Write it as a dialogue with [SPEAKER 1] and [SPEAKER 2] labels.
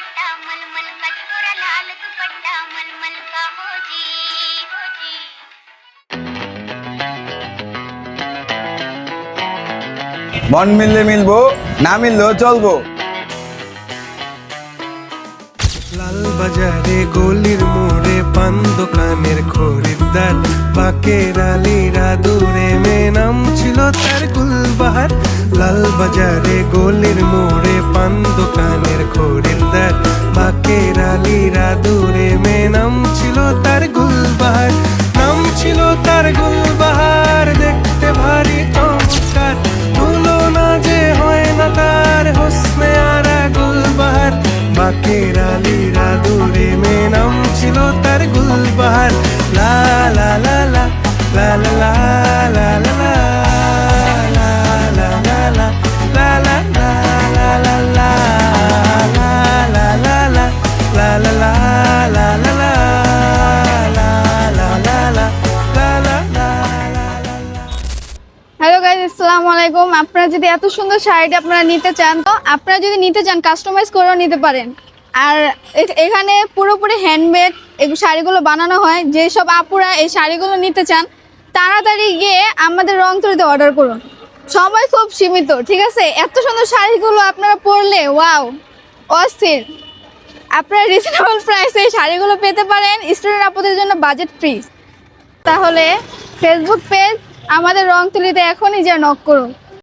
[SPEAKER 1] दुपट्टा मलमल का छोरा लाल दुपट्टा मलमल का हो जी हो जी
[SPEAKER 2] মন মিললে মিলবো না মিললেও চলবো
[SPEAKER 3] লাল বাজারে গলির মোড়ে পান দোকানের খরিদ্দার বাকের আলীরা দূরে মে নাম ছিল তার গুলবাহার লাল বাজারে গলির মোড়ে পান দোকানের খরিদ্দার বাকের আলীরা দূরে মে নাম ছিল তার গুলবাহার, নাম ছিল তার গুলবাহার, দেখতে ভারী চমৎকার। তুলনা যে হয় না তার হোসনে আরা গুলবাহার। বাকের আলীরা দূরে মে নাম ছিল তার গুলবাহার। লা লা লা লা লা লা
[SPEAKER 4] আসসালামু আলাইকুম। আপনারা যদি এত সুন্দর শাড়িটা আপনারা নিতে চান, তো আপনারা যদি নিতে চান কাস্টমাইজ করেও নিতে পারেন। আর এখানে পুরোপুরি হ্যান্ডমেড এই শাড়িগুলো বানানো হয়। যেসব আপুরা এই শাড়িগুলো নিতে চান, তাড়াতাড়ি গিয়ে আমাদের রং তৈরিতে অর্ডার করুন। সময় খুব সীমিত, ঠিক আছে? এত সুন্দর শাড়িগুলো আপনারা পরলে ওয়াও অস্থির। আপনারা রিজনেবল প্রাইসে এই শাড়িগুলো পেতে পারেন স্টুডেন্ট আপুদের জন্য বাজেট ফ্রি তাহলে ফেসবুক পেজ আমাদের রং তুলিতে এখনই যা নক করুন।